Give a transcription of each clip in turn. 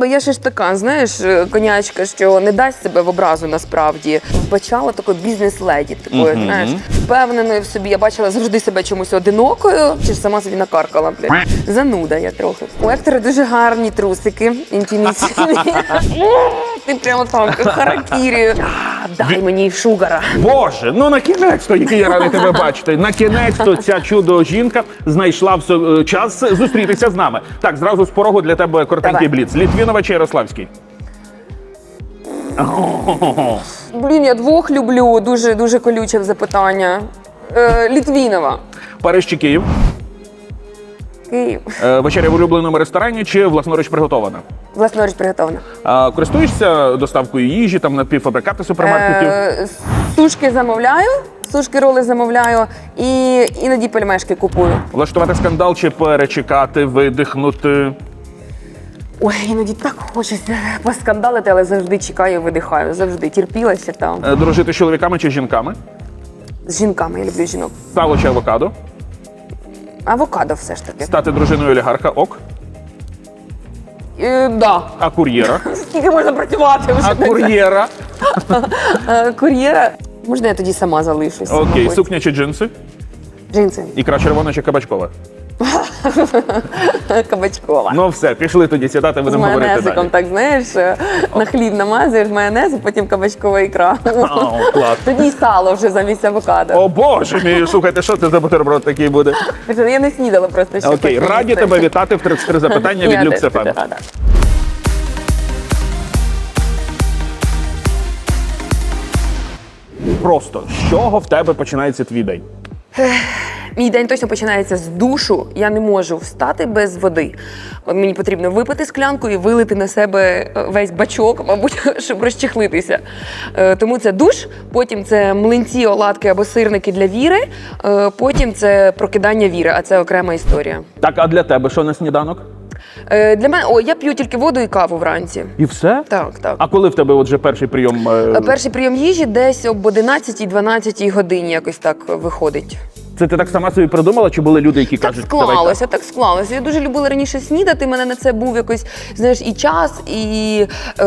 Бо я ще ж така, знаєш, е, конячка, що не дасть себе в образу насправді. Вбачала такою бізнес-леді, такою, Мгм. знаєш, впевненою в собі. Я бачила завжди себе чомусь одинокою, чи ж сама собі накаркала, блядь. Зануда я трохи. У Ектора дуже гарні трусики, інтимітні. Ти прямо так, харакірію. Дай мені шугара. Боже, ну на кінець-то, який я радий тебе бачити. На кінець-то ця чудо жінка знайшла е, час зустрітися з нами. Так, зразу з порогу для тебе коротенький бліц. Літвінова чи Ярославський? Блін, я двох люблю. Дуже дуже колюче запитання. Е, Літвінова. Париж чи Київ? Київ. Е, Вечеря в улюбленому ресторані чи власноруч приготована? Власноруч приготована. А, користуєшся доставкою їжі, там напівфабрикати супермаркетів? Е, сушки замовляю, сушки роли замовляю і іноді пельмешки купую. Влаштувати скандал чи перечекати, видихнути? Ой, іноді так хочеться поскандалити, але завжди чекаю, видихаю. Завжди терпілася там. Е, Дружити з чоловіками чи жінками? З жінками я люблю жінок. Сало чи авокадо? Авокадо все ж таки. Стати дружиною олігарха ок. Е, да. А кур'єра? Скільки можна працювати вже? А кур'єра? Е, Кур'єра. Можна я тоді сама залишусь? Окей, мабуть. сукня чи джинси? Джинси. Ікра червона чи кабачкова? Кабачкова. Ну все, пішли тоді сідати, будемо говорити майонезиком, так знаєш, е, на хліб намазуєш майонез, а потім кабачкова ікра. О, клас. Тоді й сало вже замість авокадо. О боже мій, слухайте, що це за бутерброд такий буде? Я не снідала просто ще. Окей, раді тебе вітати в 33 запитання від Люксефем. Просто з чого в тебе починається твій день? Мій день точно починається з душу. Я не можу встати без води. Мені потрібно випити склянку і вилити на себе е, весь бачок, мабуть, щоб розчехлитися. Е, Тому це душ, потім це млинці, оладки або сирники для віри, е, потім це прокидання віри, а це окрема історія. Так, а для тебе що на сніданок? Е, Для мене о, я п'ю тільки воду і каву вранці. І все? Так, так. А коли в тебе отже перший прийом? Е, Перший прийом їжі десь об 11-12 годині якось так виходить. Це ти так сама собі придумала, чи були люди, які Так кажуть, «Давай склалося, так склалося. Я дуже любила раніше снідати. Мене на це був якось, знаєш, і час, і. Е,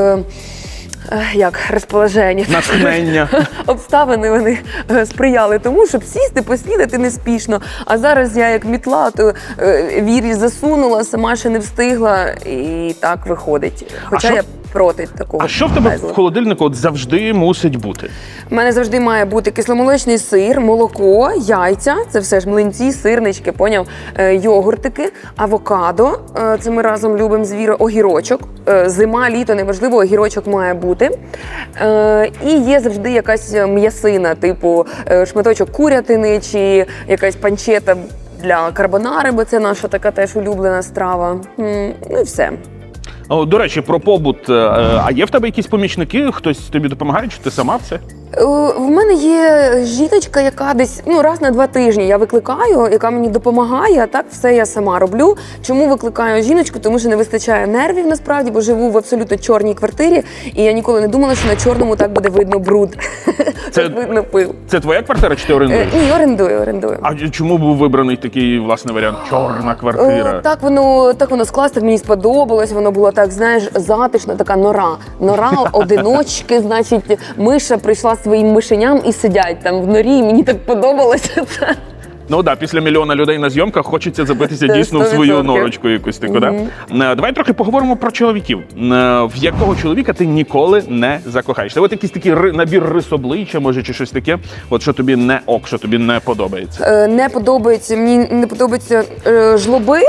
е, як розположення. Натхнення. Обставини вони е, сприяли тому, щоб сісти, поснідати неспішно. А зараз я як мітла, то е, вірі засунула, сама ще не встигла, і так виходить. Хоча що- я проти такого. А що в тебе безла. в холодильнику от завжди мусить бути? У мене завжди має бути кисломолочний сир, молоко, яйця. Це все ж млинці, сирнички, поняв, е, йогуртики, авокадо. е, Це ми разом любимо з Вірою, огірочок. Е, Зима, літо, неважливо, огірочок має бути. Е, І є завжди якась м'ясина, типу е, шматочок курятини чи якась панчета для карбонари, бо це наша така теж улюблена страва. Ну і все. О, до речі, про побут. е, А є в тебе якісь помічники? Хтось тобі допомагає, чи ти сама все? Е, В мене є жіночка, яка десь ну раз на два тижні я викликаю, яка мені допомагає. А так все я сама роблю. Чому викликаю жіночку? Тому що не вистачає нервів насправді, бо живу в абсолютно чорній квартирі, і я ніколи не думала, що на чорному так буде видно бруд. Це- видно пил. Це твоя квартира, чи ти Е, орендуєш? Ні, орендую, орендую. А чому був вибраний такий власне варіант? Чорна Е, квартира. Так воно так воно скласти, мені сподобалось. Воно було так, знаєш, затишна така нора. Нора, одиночки, значить, миша прийшла своїм мишеням і сидять там в норі. І мені так подобалося це. Ну да, після мільйона людей на зйомках хочеться забитися Це дійсно в свою 100%. норочку якусь таку. Да? Е, Давай трохи поговоримо про чоловіків. Е, В якого чоловіка ти ніколи не закохаєшся? От якийсь такий ри- набір рис обличчя, може, чи щось таке, от що тобі не ок, що тобі не подобається. Е, Не подобається, мені не подобаються е, жлоби.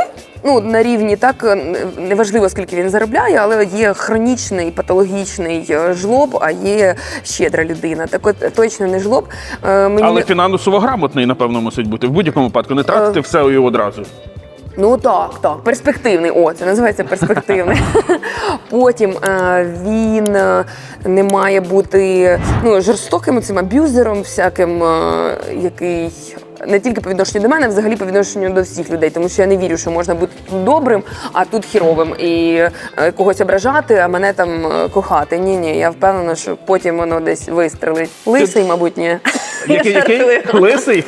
Ну, на рівні так е, неважливо, скільки він заробляє, але є хронічний патологічний е, жлоб, а є щедра людина. Так от точно не жлоб. Е, Мені Але фінансово грамотний, напевно, мусить бути. В будь-якому випадку не тратити Е. все і одразу. Ну так, так, перспективний. О, це називається перспективний. Потім е, він е, не має бути ну, жорстоким цим аб'юзером, всяким, е, який не тільки по відношенню до мене, а взагалі по відношенню до всіх людей, тому що я не вірю, що можна бути добрим, а тут хіровим і е, когось ображати, а мене там е, кохати. Ні, ні, я впевнена, що потім воно десь вистрелить. Лисий, мабуть, ні. Який, який? Лисий?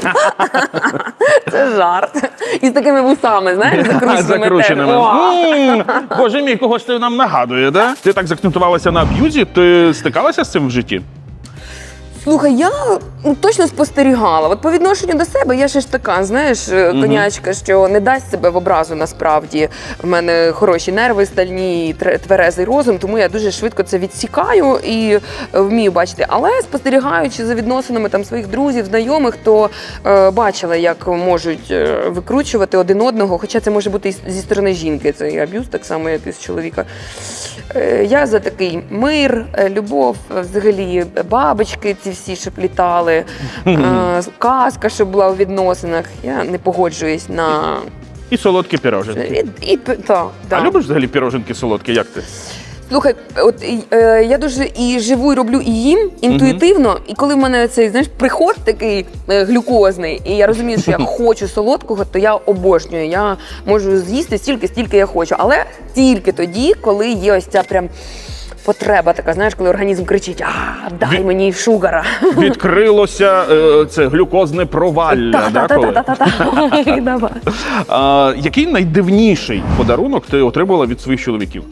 Це жарт. І з такими вусами, знаєш, закрученими. Боже мій, когось ти нам нагадує, да? Ти так закцентувалася на аб'юзі, ти стикалася з цим в житті? Слухай, я ну, точно спостерігала. От по відношенню до себе я ще ж така, знаєш, е, конячка, що не дасть себе в образу насправді. В мене хороші нерви, стальні, тре- тверезий розум, тому я дуже швидко це відсікаю і е, вмію бачити. Але спостерігаючи за відносинами там своїх друзів, знайомих, то е, бачила, як можуть е, викручувати один одного. Хоча це може бути і зі сторони жінки. Це і аб'юз, так само, як і з чоловіка. Е, Я за такий мир, е, любов, е, взагалі бабочки ці всі щоб літали, е, казка, щоб була у відносинах. Я не погоджуюсь на І солодкі піроженки. і, і, п- та, да. А любиш взагалі піроженки солодкі? Як ти? Слухай, от е, я дуже і живу, і роблю і їм інтуїтивно. І коли в мене цей знаєш приход такий е, глюкозний, і я розумію, що я хочу солодкого, то я обожнюю. Я можу з'їсти стільки, стільки я хочу, але тільки тоді, коли є ось ця прям. Потреба така, знаєш, коли організм кричить: А, дай Від- мені шугара. Відкрилося е, це глюкозне провалля. да, коли? Та-та-та-та-та-та. Давай. А, який найдивніший подарунок ти отримала від своїх чоловіків?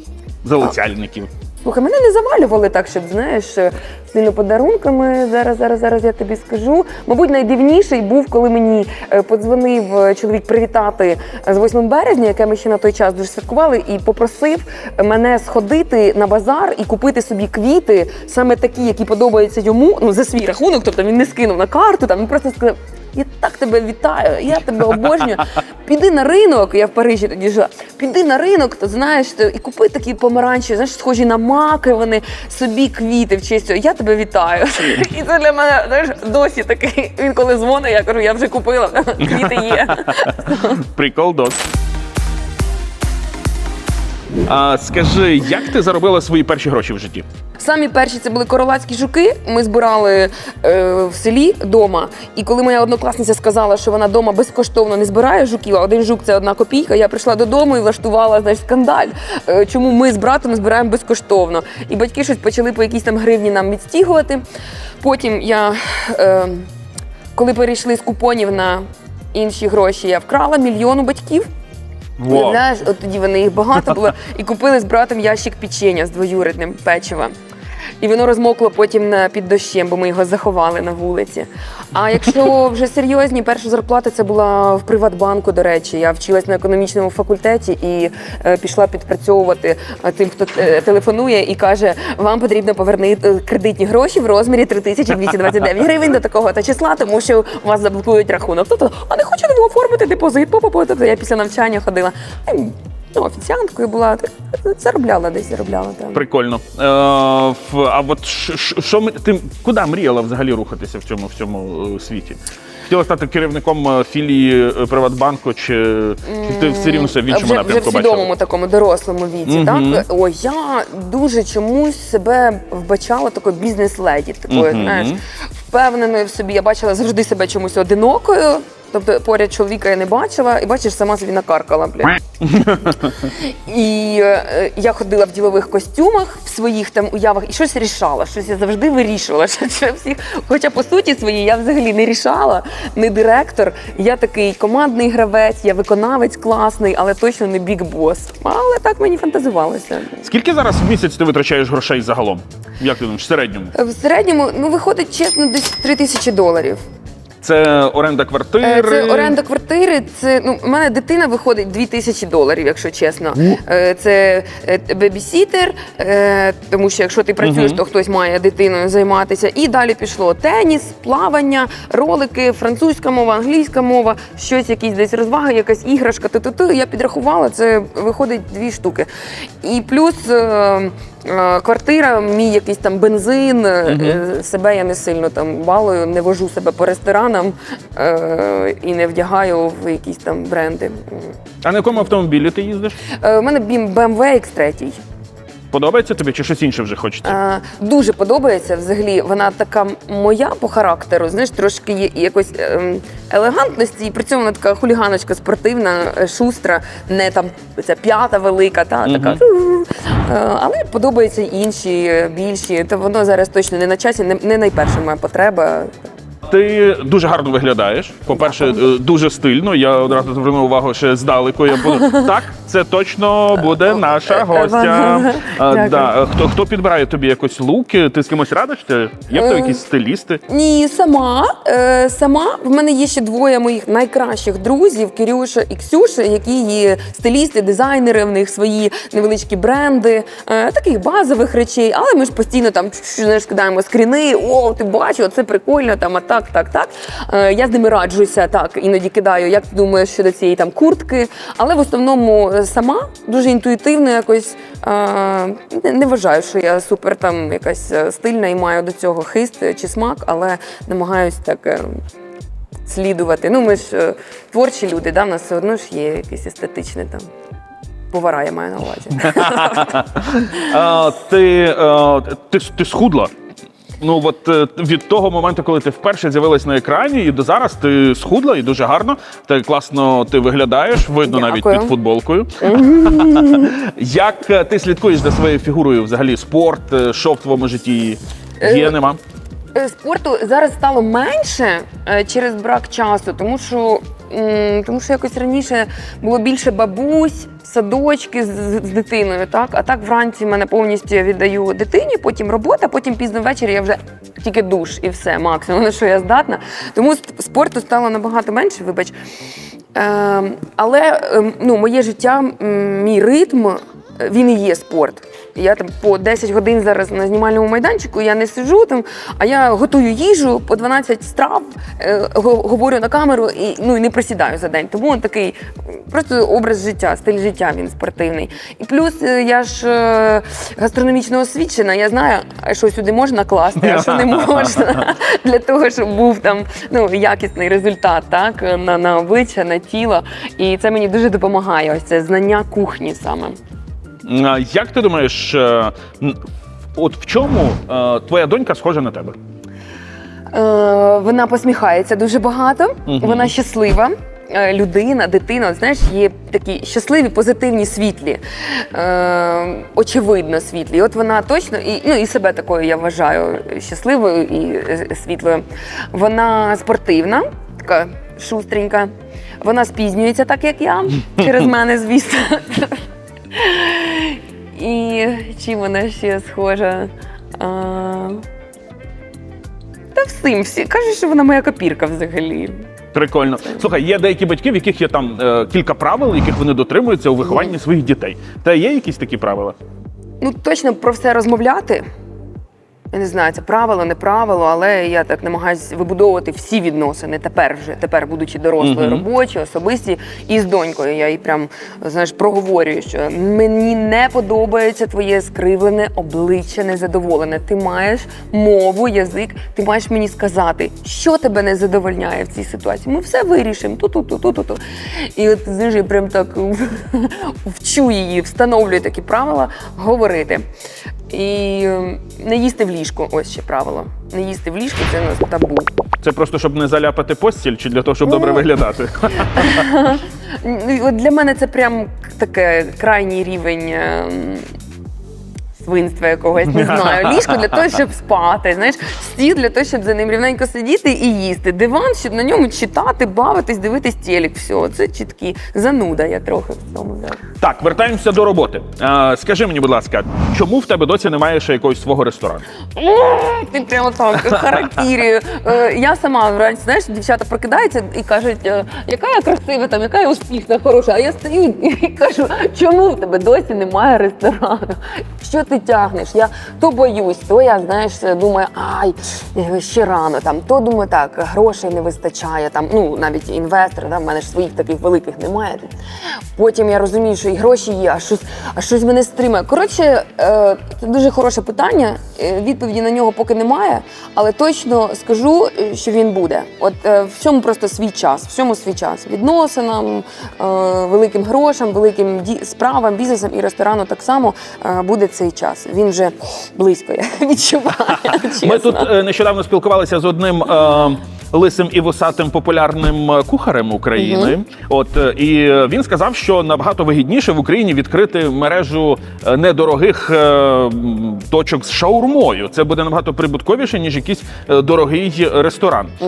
Залицяльників. Слухай, мене не завалювали так, щоб знаєш, е, сильно подарунками. Зараз, зараз, зараз я тобі скажу. Мабуть, найдивніший був, коли мені е, подзвонив е, чоловік привітати з 8 березня, яке ми ще на той час дуже святкували, і попросив мене сходити на базар і купити собі квіти, саме такі, які подобаються йому, ну за свій рахунок. Тобто він не скинув на карту, там він просто сказав. Я так тебе вітаю, я тебе обожнюю. Піди на ринок, я в Парижі тоді жила. Піди на ринок, то знаєш, і купи такі помаранчі, знаєш, схожі на маки, вони собі квіти в честь цього. Я тебе вітаю. І це для мене знаєш, досі такий. Він коли дзвонить, я кажу, я вже купила, квіти є. Прикол дос. А, скажи, як ти заробила свої перші гроші в житті? Самі перші це були королацькі жуки. Ми збирали е, в селі вдома. І коли моя однокласниця сказала, що вона вдома безкоштовно не збирає жуків, а один жук це одна копійка, я прийшла додому і влаштувала знаєш, скандаль. Е, чому ми з братом збираємо безкоштовно? І батьки щось почали по якійсь там гривні нам відстігувати. Потім я, е, коли перейшли з купонів на інші гроші, я вкрала мільйон у батьків. Уявляєш, от тоді вони їх багато було, і купили з братом ящик печення з двоюрідним печива. І воно розмокло потім під дощем, бо ми його заховали на вулиці. А якщо вже серйозні, перша зарплата це була в Приватбанку, до речі. Я вчилась на економічному факультеті і е, пішла підпрацьовувати е, тим, хто е, телефонує і каже, вам потрібно повернути кредитні гроші в розмірі 3229 гривень до такого та числа, тому що у вас заблокують рахунок. Тобто, а не хочу його оформити депозит. По-по-по. Тобто я після навчання ходила. Ну, офіціанткою була, так, заробляла десь, заробляла там. Прикольно. Е, а от ш- ш- що ми ти куди мріяла взагалі рухатися в цьому в цьому е, світі? Хотіла стати керівником е, філії е, Приватбанку, чи, чи ти все рівно себе в іншому вже, вже напрямку в бачила? свідомому такому дорослому віці, Мгм. так? Ой, я дуже чомусь себе вбачала такою бізнес-леді, такою, Мгм. знаєш, впевненою в собі. Я бачила завжди себе чомусь одинокою. Тобто поряд чоловіка я не бачила, і бачиш, сама собі накаркала, бля. І е, я ходила в ділових костюмах в своїх там уявах і щось рішала. Щось я завжди вирішувала. Що, що всіх, хоча по суті своїй я взагалі не рішала, не директор. Я такий командний гравець, я виконавець класний, але точно не бік-бос. Але так мені фантазувалося. Скільки зараз в місяць ти витрачаєш грошей загалом? Як ти думаєш, в середньому? В середньому ну виходить чесно, десь 3 тисячі доларів. Це оренда квартири. Е, Це оренда квартири. Це ну у мене дитина виходить 2 тисячі доларів, якщо чесно. Е, Це е, бебісітер, е, тому що якщо ти працюєш, Мгм. то хтось має дитиною займатися. І далі пішло теніс, плавання, ролики, французька мова, англійська мова, щось, якісь десь розваги, якась іграшка. Ту-ту-ту. Я підрахувала, це виходить дві штуки. І плюс. е, Квартира, мій якийсь там бензин, угу. себе я не сильно там балую, не вожу себе по ресторанам е, і не вдягаю в якісь там бренди. А на якому автомобілі ти їздиш? Е, у мене BM BMW X3. Подобається тобі чи щось інше вже хочеться? Е, дуже подобається взагалі. Вона така моя по характеру. Знаєш, трошки є якось ем, елегантності, і при цьому вона така хуліганочка спортивна, е, шустра, не там ця п'ята велика, та така. Е, але подобаються інші, більші. То воно зараз точно не на часі, не, не найперша моя потреба. Ти дуже гарно виглядаєш. По-перше, е, дуже стильно. Я одразу звернув увагу ще здалеку. Я буду так, це точно буде наша гостя. Е, да. Хто хто підбирає тобі якось луки? Ти з кимось радиш? Ти є в тебе якісь стилісти? Ні, сама. Е, сама в мене є ще двоє моїх найкращих друзів Кирюша і Ксюша, які є стилісти, дизайнери. В них свої невеличкі бренди, е, таких базових речей. Але ми ж постійно там знаєш, кидаємо скріни. О, ти бачиш, це прикольно. Там а так, так, так. Е, я з ними раджуся. Так, іноді кидаю. Як ти думаєш щодо цієї там куртки? Але в основному е, сама дуже інтуїтивно якось. е, не, вважаю, що я супер там якась стильна і маю до цього хист чи смак, але намагаюсь так слідувати. Ну, ми ж творчі люди, да, в нас все одно ж є якесь естетичне там. Повара я маю на увазі. Ти, ти, ти схудла. Ну от е, від того моменту, коли ти вперше з'явилась на екрані, і до зараз ти схудла і дуже гарно. Ти класно ти виглядаєш, видно навіть Дякую. під футболкою. Як е, ти слідкуєш за своєю фігурою? Взагалі, спорт, е, що в твоєму житті є, нема? Е, Спорту зараз стало менше е, через брак часу, тому що, тому що якось раніше було більше бабусь, садочки з, з- дитиною. Так? А так вранці мене повністю я віддаю дитині, потім робота, потім пізно ввечері я вже тільки душ і все, максимум, на що я здатна. Тому спорту стало набагато менше, вибач. Е, але ем, ну, моє життя, мій ритм, він і є спорт. Я там по 10 годин зараз на знімальному майданчику, я не сиджу там, а я готую їжу по 12 страв, е, говорю на камеру і ну не присідаю за день. Тому такий просто образ життя, стиль життя він спортивний. І плюс е, я ж е, гастрономічно освічена, я знаю, що сюди можна класти, а що не можна для того, щоб був там ну якісний результат, так на, на обличчя, на тіло. І це мені дуже допомагає. Ось це знання кухні саме. Як ти думаєш, е, от в чому е, твоя донька схожа на тебе? Е, вона посміхається дуже багато, Мгм. вона щаслива. Людина, дитина, от знаєш, є такі щасливі, позитивні, світлі, е, очевидно світлі. І От вона точно, і, ну і себе такою я вважаю щасливою і світлою. Вона спортивна, така шустренька. Вона спізнюється так, як я, через мене, звісно. І чим вона ще схожа? А, та всім всі. Кажуть, що вона моя копірка взагалі. Прикольно. Слухай, є деякі батьки, в яких є там е, кілька правил, яких вони дотримуються у вихованні своїх дітей. Та є якісь такі правила? Ну, точно про все розмовляти. Я не знаю, це правило, не правило, але я так намагаюся вибудовувати всі відносини тепер вже, тепер, будучи дорослою, Мгм. робочі, особисті, і з донькою. Я їй прям знаєш, проговорюю, що мені не подобається твоє скривлене обличчя незадоволене. Ти маєш мову, язик, ти маєш мені сказати, що тебе не задовольняє в цій ситуації. Ми все вирішимо. Ту-ту-ту, ту-ту-ту. І от знаєш, я прям так вчу її, встановлюю такі правила говорити. І ем, не їсти в ліжку. Ось ще правило. Не їсти в ліжку це у нас табу. Це просто щоб не заляпати постіль, чи для того, щоб добре виглядати? Ну, От для мене це прям таке крайній рівень. Свинства якогось не знаю. Ліжко для того, щоб спати. Знаєш, стіл для того, щоб за ним рівненько сидіти і їсти. Диван, щоб на ньому читати, бавитись, дивитись телек. Все, це чіткі. Зануда я трохи в цьому. Так, вертаємося до роботи. Е, скажи мені, будь ласка, чому в тебе досі немає ще якогось свого ресторану? Ти прямо так характерію. Е, Я сама вранці, знаєш, дівчата прокидаються і кажуть, е, яка я красива, там, яка я успішна, хороша. А я стою і кажу, чому в тебе досі немає ресторану? Що ти тягнеш? Я то боюсь, то я знаєш, думаю, ай, ще рано. Там то думаю, так, грошей не вистачає. Там, ну навіть інвестори, да, в мене ж своїх таких великих немає. Потім я розумію, що і гроші є, а щось, а щось мене стримує. Коротше, е, це дуже хороше питання. е, Відповіді на нього поки немає, але точно скажу, е, що він буде. От е, всьому просто свій час, всьому свій час. Відносинам, великим грошам, великим справам, бізнесам і ресторану так само буде цей час. Він вже близько я відчуваю. Ми тут е, нещодавно спілкувалися з одним е, лисим і вусатим популярним е, кухарем України. От е, і він сказав, що набагато вигідніше в Україні відкрити мережу недорогих е, точок з шаурмою. Це буде набагато прибутковіше, ніж якийсь е, дорогий ресторан. Е,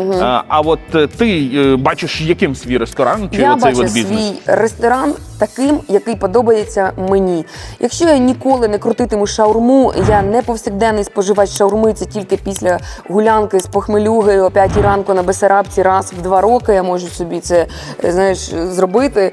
А от ти е, бачиш, яким свій ресторан чи я оцей бачу от бізнес? свій ресторан таким, який подобається мені. Якщо я ніколи не крутитиму шаурму, я не повсякденний споживач шаурми, це тільки після гулянки з похмелюги о 5 ранку на Бесарабці раз в два роки я можу собі це е, знаєш, зробити.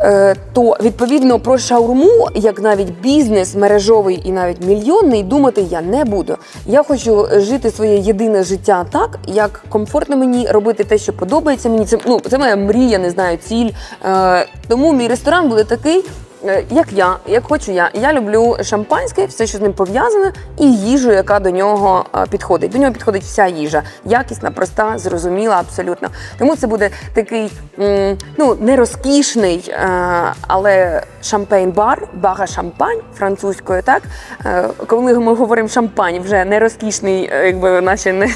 Е, То відповідно про шаурму, як навіть бізнес мережовий і навіть мільйонний, думати я не буду. Я хочу жити своє єдине життя так, як комфортно мені робити те, що подобається мені. Це ну це моя мрія, не знаю, ціль. Е, Тому мій ресторан буде такий. Е, Як я, як хочу я. Я люблю шампанське, все, що з ним пов'язане, і їжу, яка до нього е, підходить. До нього підходить вся їжа. Якісна, проста, зрозуміла, абсолютно. Тому це буде такий, ну, не розкішний, е, але шампейн-бар, бара шампань французькою, так? Коли ми говоримо шампань, вже не розкішний, якби наче не,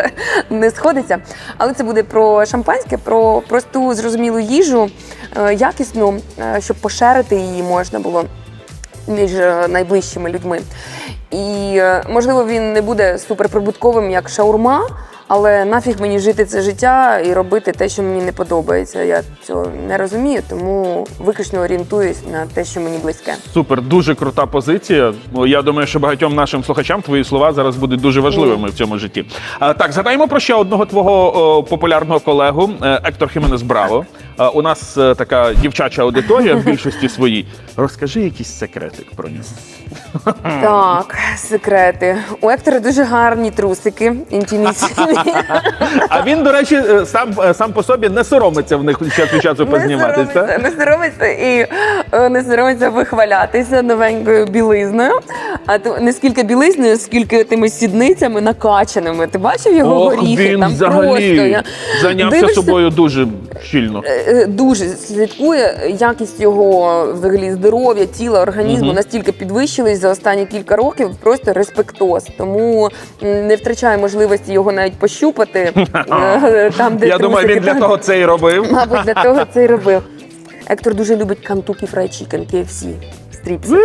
не сходиться. Але це буде про шампанське, про просту зрозумілу їжу, якісну, щоб поширити її можна було між е, найближчими людьми. І е, можливо він не буде суперприбутковим як шаурма, але нафіг мені жити це життя і робити те, що мені не подобається. Я цього не розумію, тому виключно орієнтуюсь на те, що мені близьке. Супер, дуже крута позиція. Ну, Я думаю, що багатьом нашим слухачам твої слова зараз будуть дуже важливими в цьому житті. А, так, згадаємо про ще одного твого о, популярного колегу е, Ектор Хіменес Браво. А, у нас е, така дівчача аудиторія в більшості своїй. Розкажи якийсь секретик про нього. Так, секрети. У Ектора дуже гарні трусики, інтимітні. А він, до речі, е, сам, е, сам по собі не соромиться в них час від часу позніматись. Не соромиться, і е, не соромиться вихвалятися новенькою білизною. А то не скільки білизною, скільки тими сідницями накачаними. Ти бачив його Ох, горіхи? він Там взагалі просто я зайнявся Дивишся, собою дуже щільно. Дуже слідкує якість його взагалі здоров'я, тіла, організму настільки підвищились за останні кілька років. Просто респектоз. Тому не втрачає можливості його навіть пощупати. е, Там, де Я думаю, трусики, він для того це і робив. Мабуть, для того це й робив. Ектор дуже любить кантуки фрай чікен, KFC, стріпси.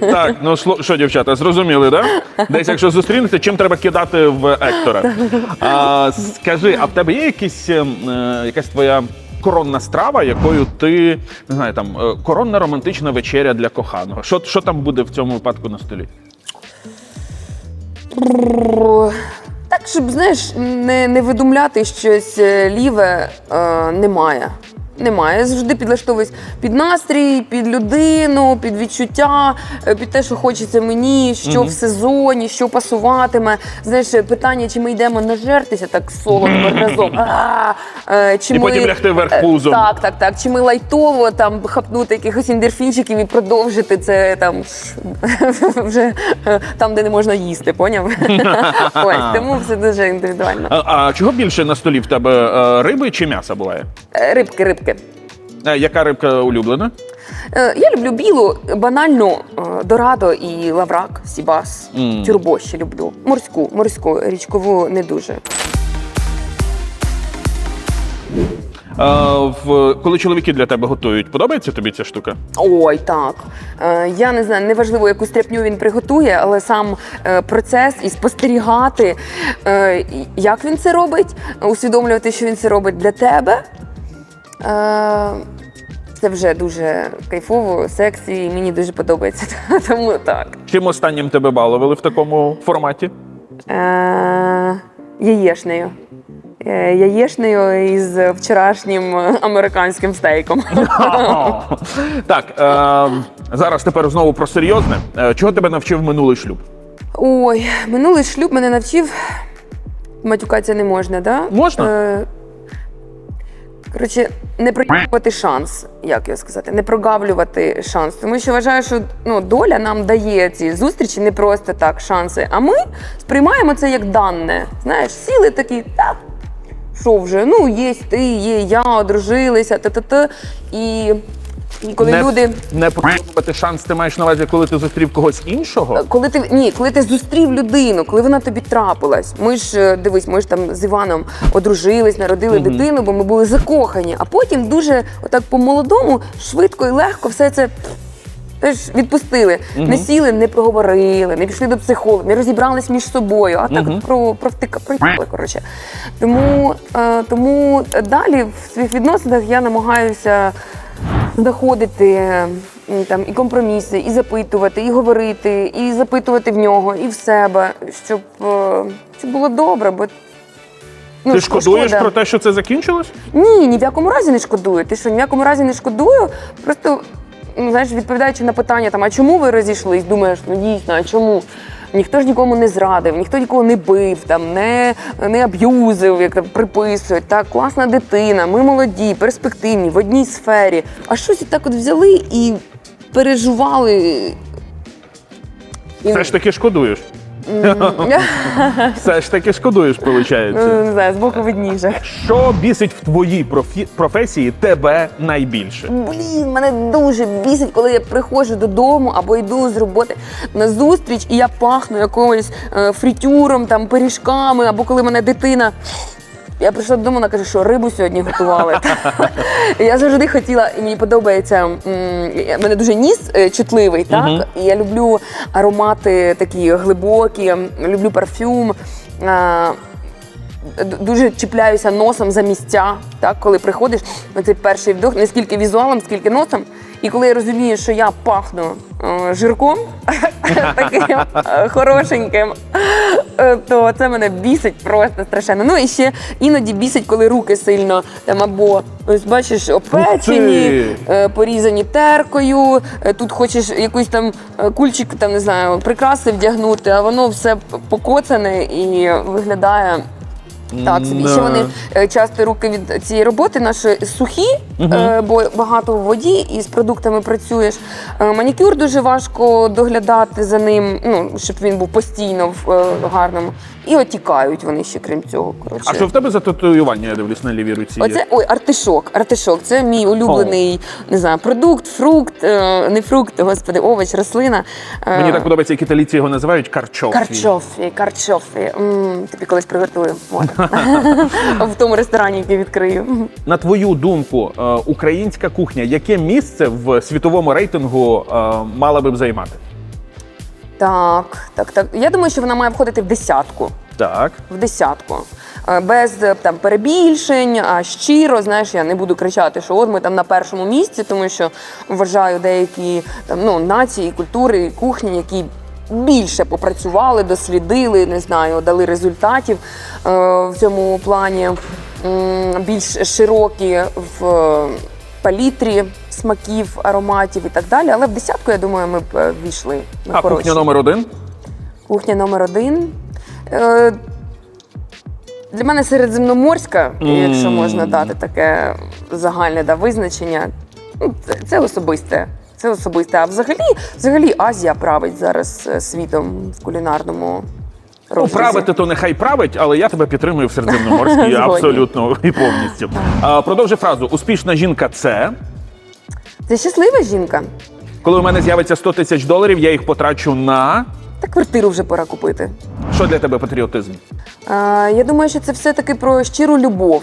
Так, ну шло- що, дівчата, зрозуміли, да? Десь, якщо зустрінете, чим треба кидати в Ектора. А, скажи, а в тебе є якісь, ем, е, якась твоя коронна страва, якою ти не знаю, там е, коронна романтична вечеря для коханого? Що, що там буде в цьому випадку на столі? Так, щоб знаєш, не, не видумляти щось е, ліве, е, немає. Немає. Я завжди підлаштовуюсь під настрій, під людину, під відчуття, е, під те, що хочеться мені, що в сезоні, що пасуватиме. Знаєш, питання, чи ми йдемо нажертися так солодко разом. А, е, чи І ми, потім лягти вверх е, пузом. Так, так, так. Чи ми лайтово там хапнути якихось індерфінчиків і продовжити це там вже там, де не можна їсти, поняв? Ось тому все дуже індивідуально. А, а чого більше на столі в тебе риби чи м'яса буває? Е, Рибки, рибки. Е, Яка рибка улюблена? Е, Я люблю білу, банальну е, дорадо і лаврак, сібас, Мм. тюрбо ще люблю. Морську, морську, річкову не дуже. Е, в, коли чоловіки для тебе готують, подобається тобі ця штука? Ой, так. Е, Я не знаю, неважливо, яку стряпню він приготує, але сам е, процес і спостерігати, е, як він це робить, усвідомлювати, що він це робить для тебе. Е, Це вже дуже кайфово, сексі, і мені дуже подобається. Тому так. Чим останнім тебе балували в такому форматі? Е, Яєшнею. Е, Яєшнею із вчорашнім американським стейком. так, е, зараз тепер знову про серйозне. Е, чого тебе навчив минулий шлюб? Ой, минулий шлюб мене навчив. Матюкатися не можна, да? Можна? Е, коротше, не прогавлювати шанс, як його сказати, не прогавлювати шанс. Тому що вважаю, що ну, доля нам дає ці зустрічі не просто так шанси. А ми сприймаємо це як данне. Знаєш, сіли такі, так. Що вже? Ну, є ти, є я, одружилися, та-та-та. І І коли не, люди не пробувати шанс, ти маєш на увазі, коли ти зустрів когось іншого. Коли ти ні, коли ти зустрів людину, коли вона тобі трапилась, ми ж е, дивись, ми ж там з Іваном одружились, народили дитину, бо ми були закохані. А потім дуже отак по-молодому, швидко і легко все це. Теж відпустили, не сіли, не проговорили, не пішли до психолога, не розібрались між собою, а так про провтика провтикали, коротше. Тому, е, тому далі в своїх відносинах я намагаюся знаходити там і компроміси, і запитувати, і говорити, і запитувати в нього, і в себе, щоб, е, щоб було добре. Бо ну, ти шкодуєш шкода. про те, що це закінчилось? Ні, ні в якому разі не шкодую. Ти що, ні в якому разі не шкодую. Просто ну, знаєш, відповідаючи на питання, там, а чому ви розійшлись? Думаєш, ну дійсно, а чому? Ніхто ж нікому не зрадив, ніхто нікого не бив, там не, не аб'юзив, як приписують. Так, класна дитина, ми молоді, перспективні, в одній сфері. А щось так от взяли і переживали. Все ж таки шкодуєш. Все ж таки шкодуєш, виходить. ну, не знаю, з боку видніше. Що бісить в твоїй профі- професії тебе найбільше? Блін, мене дуже бісить, коли я приходжу додому або йду з роботи на зустріч, і я пахну якимось е, фритюром, там пиріжками, або коли мене дитина. Я прийшла додому, вона каже, що рибу сьогодні готували. я завжди хотіла, і мені подобається. м, мене дуже ніс е, чутливий, так? І я люблю аромати такі глибокі, люблю парфюм. А, д- дуже чіпляюся носом за місця, так, коли приходиш на цей перший вдох, не скільки візуалом, скільки носом. І коли я розумію, що я пахну е, жирком таким е, хорошеньким, е, то це мене бісить просто страшенно. Ну і ще іноді бісить, коли руки сильно там або ось бачиш опечені, порізані теркою. Тут хочеш якийсь там кульчик, там не знаю, прикраси вдягнути, а воно все покоцане і виглядає. Так, собі. Ще вони е, часто руки від цієї роботи наші сухі, е, бо багато в воді і з продуктами працюєш. Е, Манікюр дуже важко доглядати за ним, ну, щоб він був постійно в е, гарному. І отікають вони ще, крім цього. Коротше. А що в тебе за татуювання, я дивлюсь на лівій руці? є? Оце ой, артишок. Артишок. Це мій улюблений не знаю, продукт, фрукт, е, не фрукт, господи, овоч, рослина. Е, Мені так подобається, як італійці його називають карчофі. Карчофі, карчофі. Тобі колись приготую. В тому ресторані, який відкрию. На твою думку, е, українська кухня, яке місце в світовому рейтингу мала би б займати? Так, так, так. Я думаю, що вона має входити в десятку. Так. В десятку. Е, Без е, там перебільшень, а щиро, знаєш, я не буду кричати, що от ми там на першому місці, тому що вважаю деякі там ну нації, культури, кухні, які більше попрацювали, дослідили, не знаю, дали результатів е, в цьому плані, більш широкі в е, палітрі смаків, ароматів і так далі. Але в десятку, я думаю, ми б е, ввійшли. Ми А хороші. кухня номер один? Кухня номер один. Е, для мене середземноморська, якщо можна дати таке загальне да, визначення, ну, це, це особисте. Це особисте. А взагалі, взагалі Азія править зараз е, світом в кулінарному Ну, розрізі. правити то нехай править, але я тебе підтримую в Середземноморській Згодні. абсолютно і повністю. А, фразу: успішна жінка це. Це щаслива жінка. Коли у мене з'явиться 100 тисяч доларів, я їх потрачу на. Та квартиру вже пора купити. Що для тебе патріотизм? Е, Я думаю, що це все-таки про щиру любов.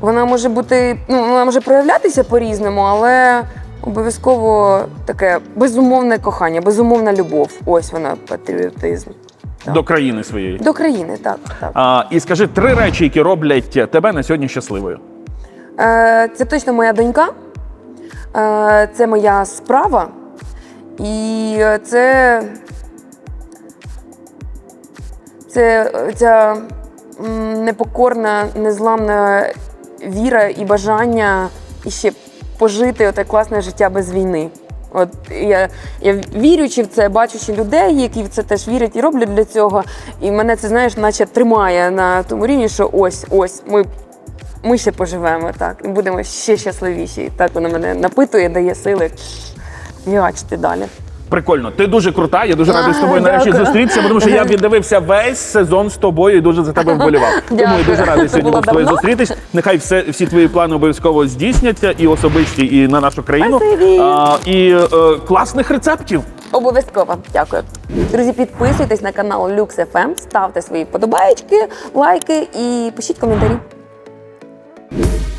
Вона може бути, ну, вона може проявлятися по-різному, але обов'язково таке безумовне кохання, безумовна любов. Ось вона патріотизм. Так. До країни своєї. До країни, так. так. А, і скажи три речі, які роблять тебе на сьогодні щасливою. Е, Це точно моя донька, це моя справа. І це. Це ця непокорна, незламна віра і бажання ще пожити оте класне життя без війни. От я, я вірючи в це, бачучи людей, які в це теж вірять і роблять для цього. І мене це, знаєш, наче тримає на тому рівні, що ось, ось, ми ми ще поживемо так і будемо ще щасливіші. І так воно мене напитує, дає сили фігачити далі. Прикольно, ти дуже крута. Я дуже радий з тобою нарешті зустрітися, тому що я віддивився весь сезон з тобою і дуже за тебе вболівав. Тому я дуже радий сьогодні був з тобою зустрітись. Нехай все всі твої плани обов'язково здійсняться, і особисті, і на нашу країну. А, і е, класних рецептів. Обов'язково дякую. Друзі, підписуйтесь на канал Lux FM, ставте свої подобаєчки, лайки і пишіть коментарі. Thank you.